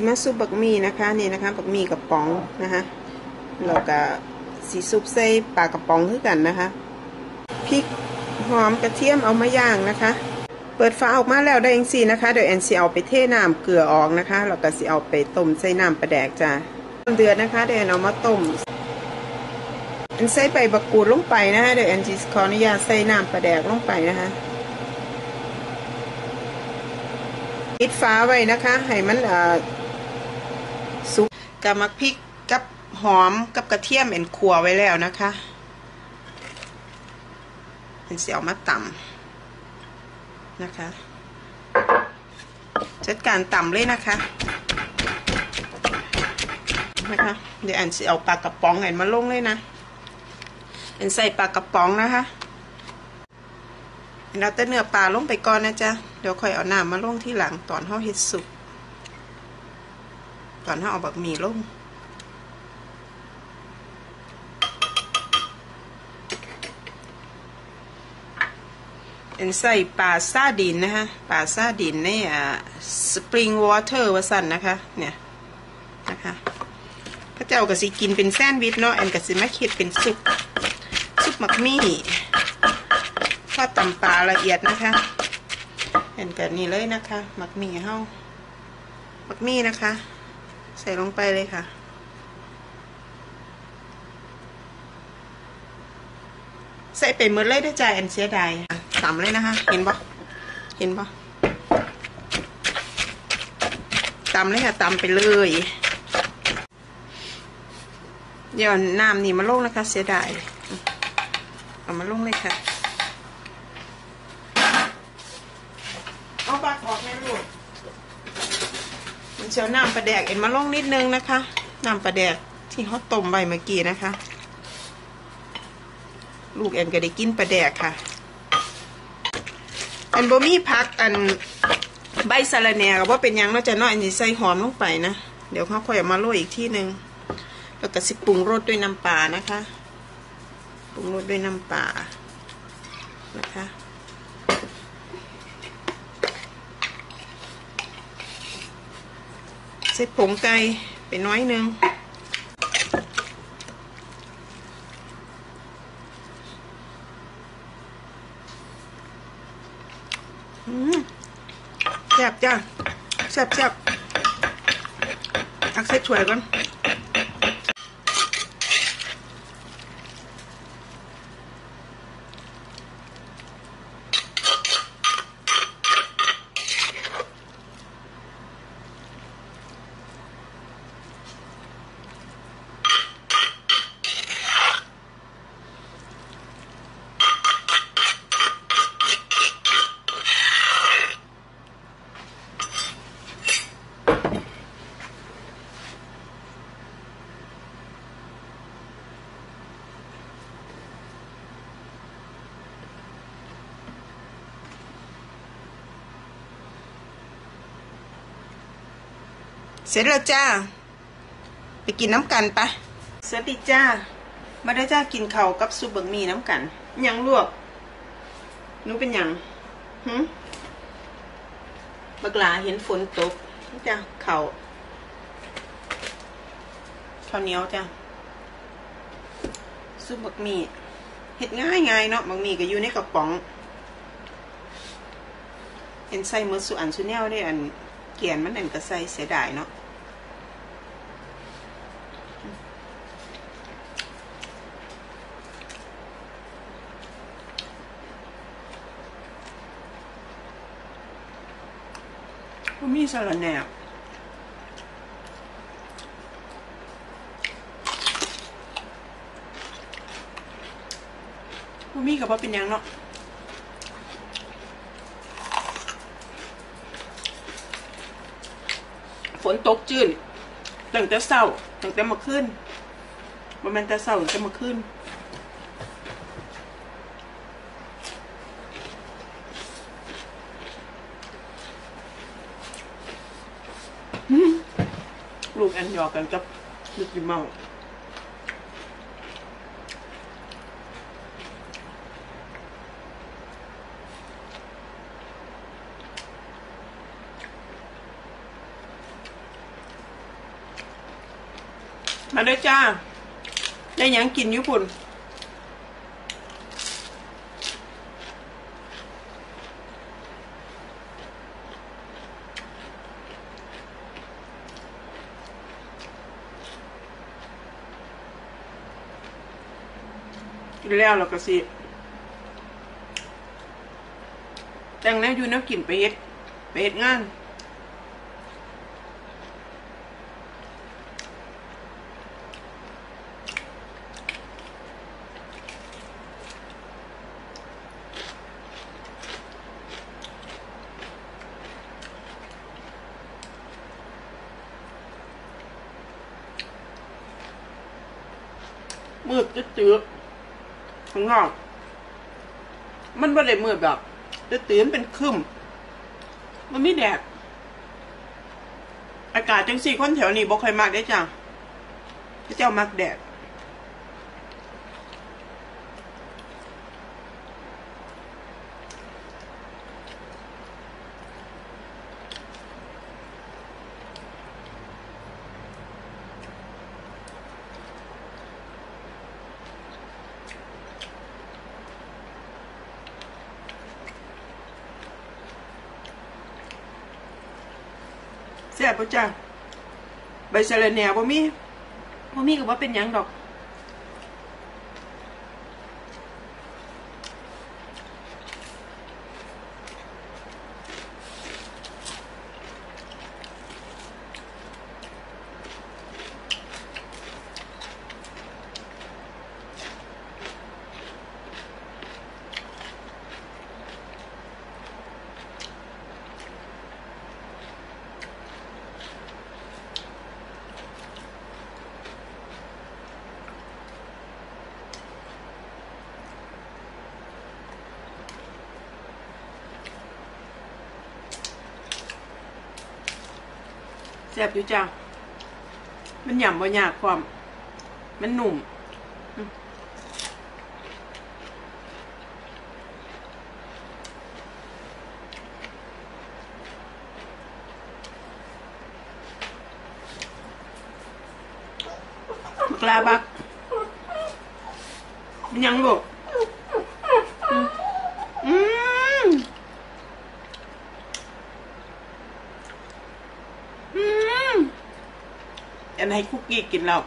สิมาซุปบักหมี่นะคะนี่นะคะบักหมี่กับป๋องนะคะแล้วก็สีซุปใส่ปลากระป๋องคือกันนะคะพริกหอมกระเทียมเอามาย่างนะคะ เปิดฝาออกมาแล้วได้เองสินะคะเดี๋ยวแอนสิเอาไปเทน้ำเกลือออกนะคะแล้วก็สิเอาไปต้มใส่น้ำปลาแดกจ้ะเดือดนะคะเดี๋ยวแอนเอามาต้มแอนใส่ใบบักกูดลงไปนะคะเดี๋ยวแอนจิขออนุญาตใส่น้ำปลาแดกลงไปนะคะปิดฝาไว้นะคะ ให้มันอ่อสุ กับมักพริกกับหอมกับกระเทียมแอนขัวไว้แล้วนะคะแอนเสิเอามาต่ำนะคะจัดการต่ำเลยนะคะนะคะเดี๋ยวอันสิเอาปลากระป๋องอันมาลงเลยนะอันใส่ปลากระป๋องนะคะเราแต่เนื้อปลาลงไปก่อนนะจ๊ะเดี๋ยวค่อยเอาน้ำมาลงที่หลังตอนห่อเห็ดสุก ตอนห่อเอาบักหมี่ลงเป็นใส่ปลาซาดินนะคะปลาซาดินในอ่าสปริงวอเตอร์วสันนะคะ เนี่ย นะคะพระเจ้าก็สิกินเป็นแซนด์วิชเนาะแอนก็สิมาคิดเป็นซุปซุปหมักมี่ทอดตำปลาละเอียดนะคะแอนก็นี่เลยนะคะหมักมี่เฮาหมักมี่นะคะ ใส่ลงไปเลยค่ะ ใส่ไปหมดเลยได้อจ้าแอนเสียดายตำเลยนะคะ เห็นปะเห็นปะตำเลยค่ะตำไปเลยเดี๋ยวน้ำนี่มาลงนะคะ เสียดายเอามาลงเลยค่ะเอาปากออกแม่ลูก เชียวน้ำปลาแดกเอ็นมาลงนิดนึงนะคะน้ำปลาแดกที่เขาต้มไว้เมื่อกี้นะคะ ลูกแอนก็ได้กินปลาแดกค่ะ อันบ่มีพักอันใบสะระแหน่ก็ว่าเป็นยังเนาจะเนาะอันนี้ใส่หอมลงไปนะ เดี๋ยวเขาค่อยเอามาโรยอีกที่หนึ่งแล้วก็สิปรุงรสด้วยน้ำปลานะคะ ปรุงรสด้วยน้ำปลานะคะ ส่ผงไก่ไปน้อยนึงแซ่บจ้าแซ่บแซ่บตักใส่ถ้วยก่อน เสร็จแล้วจ้า ไปกินน้ำกันปะสวัสดีจ้า มาได้จ้ากินข้าวกับซุปเบิงหมีน้ำกันยังลวกนูเป็นยังหืมบักลาเห็นฝนตกจ้าข้าวข้าวเหนียวจ้าซุปบักหมี่เห็ดง่ายง่ายเนาะบักหมี่ก็อยู่ในกระป๋องเห็นใส่มือสุอันสุแนวได้อันเกียนมันอันก็ใส่เสียดายเนาะ มีสารแหน่บ่มีกับว่าเป็นยังเนาะฝนตกจืดตั้งแต่เช้าตั้งแต่มื่อคืนบ่แม่นแต่เช้าตั้งแต่มื่อคืน ลูกแอนยอกกันกับมิกกี้เมาส์มาด้วยจ้า ได้ยังกินญี่ปุ่น กินแล้วเราก็สิแต่งแนวอยู่แนวกินไปเฮ็ดไปเฮ็ดงานมืดจืด ข้างนอกมันไม่ได้มืดแบบจะตื่นเป็นคึมมันไม่แดด อากาศจังสี่คนแถวนี้บ่ค่อยมากได้จ้ะพี่เจ้ามักแดด พระเจ้ะใบสะระแหน่บ่มีบ่มีก็ว่าเป็นหยังดอก ซ่บอยู่จ้ะมันหย่ำบ่ยากความ มันหนุ่มกลาบัก มันยังลูกอืมอืม อืมอัน ให้คุกกี้กินแล้ว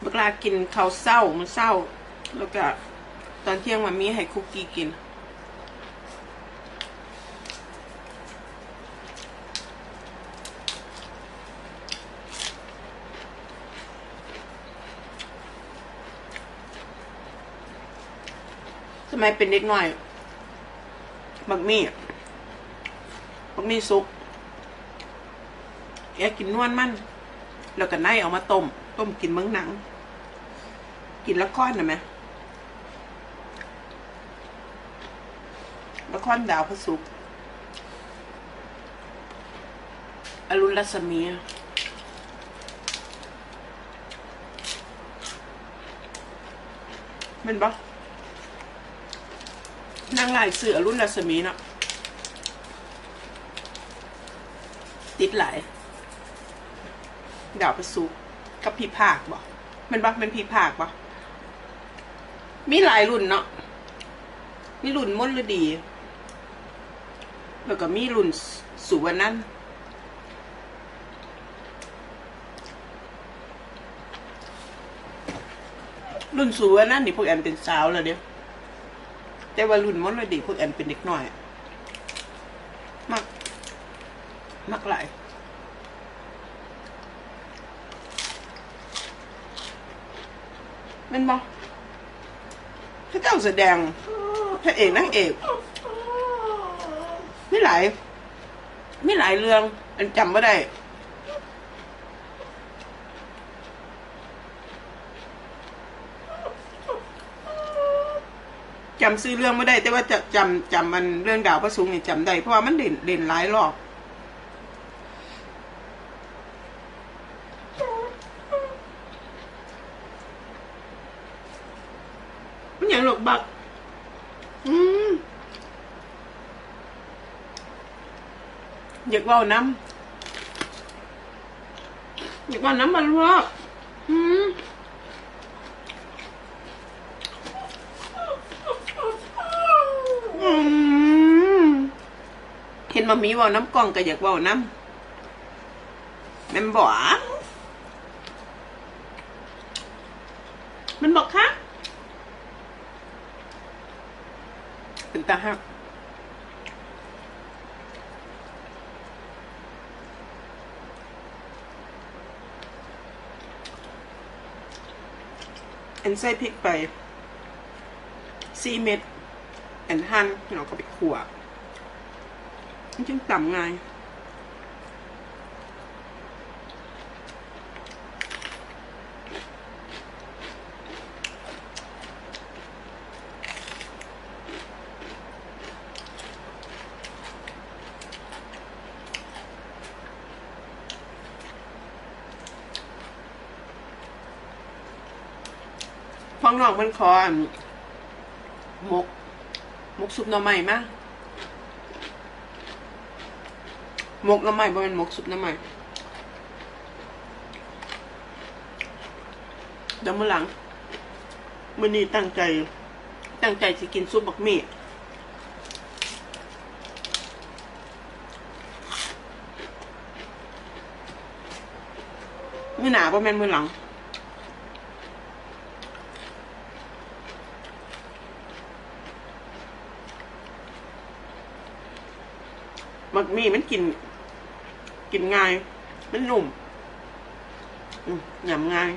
เวลากินเขาเศร้ามันเศร้า แล้วก็ตอนเที่ยงมันมีให้คุกกี้กิน สมัยเป็นเด็กน้อย บักมี่บักมี่ซุป แกกินนวลมัน แล้วก็ไนเอามาต้ม ต้มกินเมืองหนัง กินละครนะไหมละครดาวพระศุกร์อรุณรัศมีแมันปะนางลายเสืออรุ่นรัศมีเนาะติดหลาย ดาวประสุกกับพีภาคบ่แมันบ่เป็นพีภาคบ่มีหลายรุ่นเนาะมีรุ่นมนฤดี แล้วก็มีรุ่นสุวรรณันรุ่นสุวรรณนนี่พวกแอนเป็นสาวแล้วเดียวแต่ว่ารุ่นมนฤดีพวกแอนเป็นเด็กหน้อย มัก มักหลาย มันบอกพระเจ้าแสดงพระเอกนางเอกไม่หลายไม่หลายเรื่องอันจำไม่ได้จำซื้อเรื่องไม่ได้ แต่ว่าจะจำจำมันเรื่องดาวพระศุกร์นี่ยจำได้เพราะว่ามันเด่นเด่นหลายรอบ มันอย่างหลกบัก อืม อยากเว่าน้ำอยากว่าน้ำมันลวกอืมเห็นมามีว่าน้ำกล่องก็อยากว่าน้ำแม่นบ่อะมันบอกค่ะเป็นตาฮัก อันใส่พริกไปสี่เม็ดอันหั่นเราก็ไปขั่วมันจึงต่ำง่าย ฟังนองมันขออันหมกหมกซุปหน่อไม้มาหมกหน่อไม้บ่เป็นหมกซุปหน่อไม้เดี๋ยวมื้อหลังมื้อนี้ตั้งใจ ตั้งใจสิกินซุปบักหมี่มือหนาบ่แม่นมือหลัง มักมีมันกิน กินง่าย มันหนุ่มอืมหยำง่าย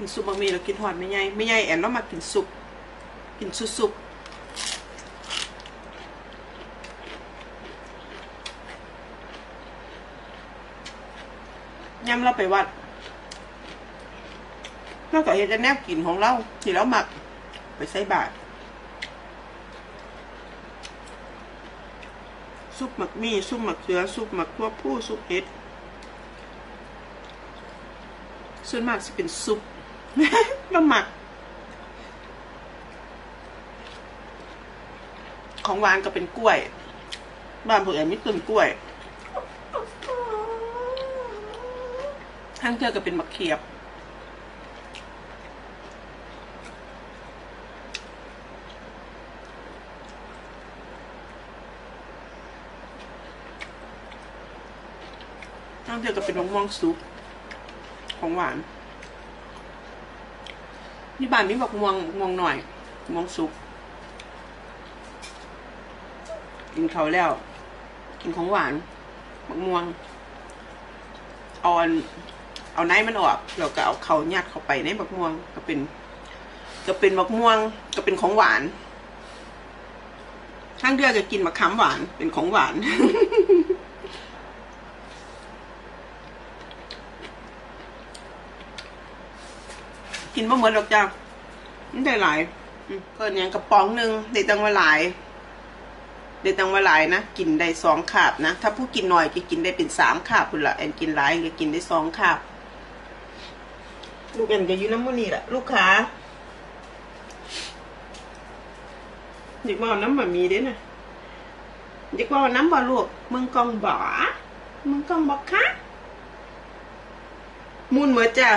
กินซุปบะหมี่แล้วกินหอดไม่ใหญ่ไม่ใหญ่แอนแล้วมากินซุปกินซุปซุปยำเราไปวัดเรากเห็นแต่แนวกินของเราที่เราหมักไปใส่บาตรซุปหมักมี่ซุปหมักเขือซุปหมักทั่วผู้ซุปเห็ดส่วนมากจะเป็นซุป แล้วหมัก ของหวานก็เป็นกล้วย บ้านพวกแอนมีต้นกล้วยทางเธอก็เป็นมะเขียบทางเธอก็เป็นมะม่วงซุปของหวาน นี่บ้านนี้บอกม่วงม่วงหน่อยม่วงสุก กินเขาแล้ว กินของหวานมะม่วงเอาอันเอาไนมันออกแล้วก็เอาเขายัดเข้าไปในมะม่วง ก็เป็น ก็เป็นมะม่วง ก็เป็นของหวานทั้งเดือก็กินมะขามหวานเป็นของหวาน กินบ่เหมือนหรอกจ้ามันได้หลายเพิ่นหยังกระป๋องหนึ่งได้ตังว่าหลายได้ตังว่าหลายนะกินได้สองคาบนะถ้าผู้กินหน่อยก็กินได้เป็นสามคาบพุ่นละแอนกินหลายก็กินได้สองคาบลูกแอนก็อยู่น้ำมันนี่แหละลูกค้าอยากว่าน้ำบะมีเด้นะอยากว่าน้ำบะลวกมึงกองบ่อมึงกองบอกคะมุนเหมือนจ้ะ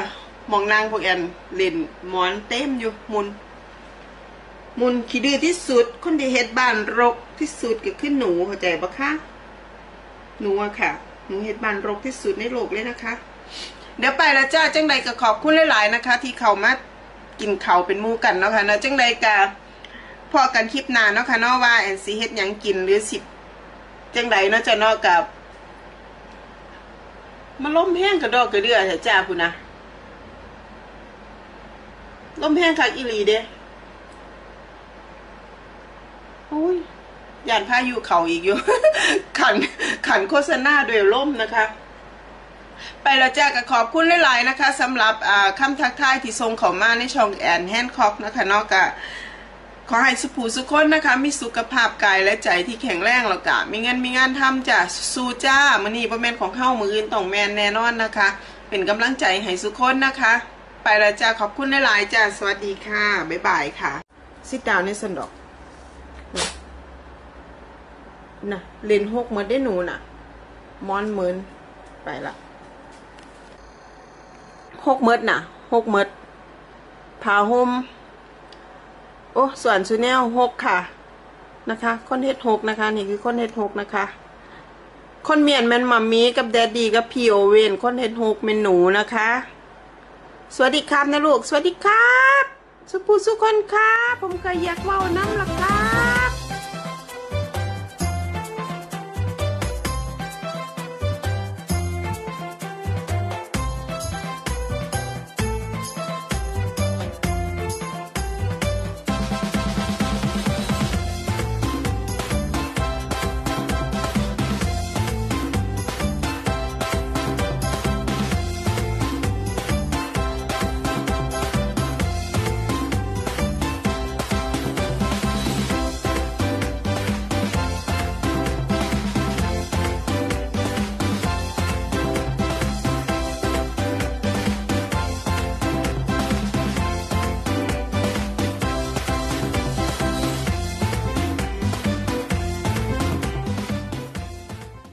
มองนางพวกแอนเล่นหมอนเต็มอยู่มุน มุนขี้ดื้อที่สุด คนที่เฮ็ดบ้านรกที่สุดก็คือหนูเข้าใจปะคะหนูอะค่ะ หนูเฮ็ดบ้านรกที่สุดในโลกเลยนะคะ เดี๋ยวไปล้วจ้าจังใดก็ขอบคุณหลาย ๆ นะคะ ที่เขามากินเขาเป็นมู่กันเนาะค่ะเนาะจังใดก็พอกันคลิปน้าเนาะค่ะเนาะว่าแอนสิเฮ็ดยังกินหรือสิบจังใดเนาะจะเนาะกับมาล้มแห้งกระดอกกระเดือเถอะจ้าพุ่นนะ ต้มแห้งคักอีรีเด้อ้ยยานพายู่เขาอีกอยู่ ขันขันโฆษณาด้วยล่มนะคะ ไปแล้วจ้าก็ขอบคุณหลาย ๆ นะคะสำหรับคำทักทายที่ทรงเขามาในช่องแอนแฮนคอกนะคะนอกจากขอให้สุภูสุคนนะคะ มีสุขภาพกายและใจที่แข็งแรงแล้วกะมีเงินมีงานทำจ้ะสู้จ้ามือนี่ประแมนของเข้ามือยื่นต่องแมนแน่นอนนะคะ เป็นกำลังใจให้สุคนนะคะ ไปแล้วจ้าขอบคุณหลายๆจ้าสวัสดีค่ะ บ๊ายบายค่ะ ซิดดาวในสันดอกน่ะเลนหกเหมือนได้หนูน่ะมอนเหมือนไปละหกเมดน่ะหกเมดผาห่มโอ้ส่วนชูแนลหกค่ะ นะคะคนเฮ็ดหกนะคะ นี่คือคนเฮ็ดหกนะคะ คนเมียนแมนมัมมี่กับแดดดี้กับพี่โอเวนคนเฮ็ดหกเมนหนูนะคะ สวัสดีครับนะลูก สวัสดีครับ สุภูสุคนครับ ผมก็อยากเว้าน้ำละครับ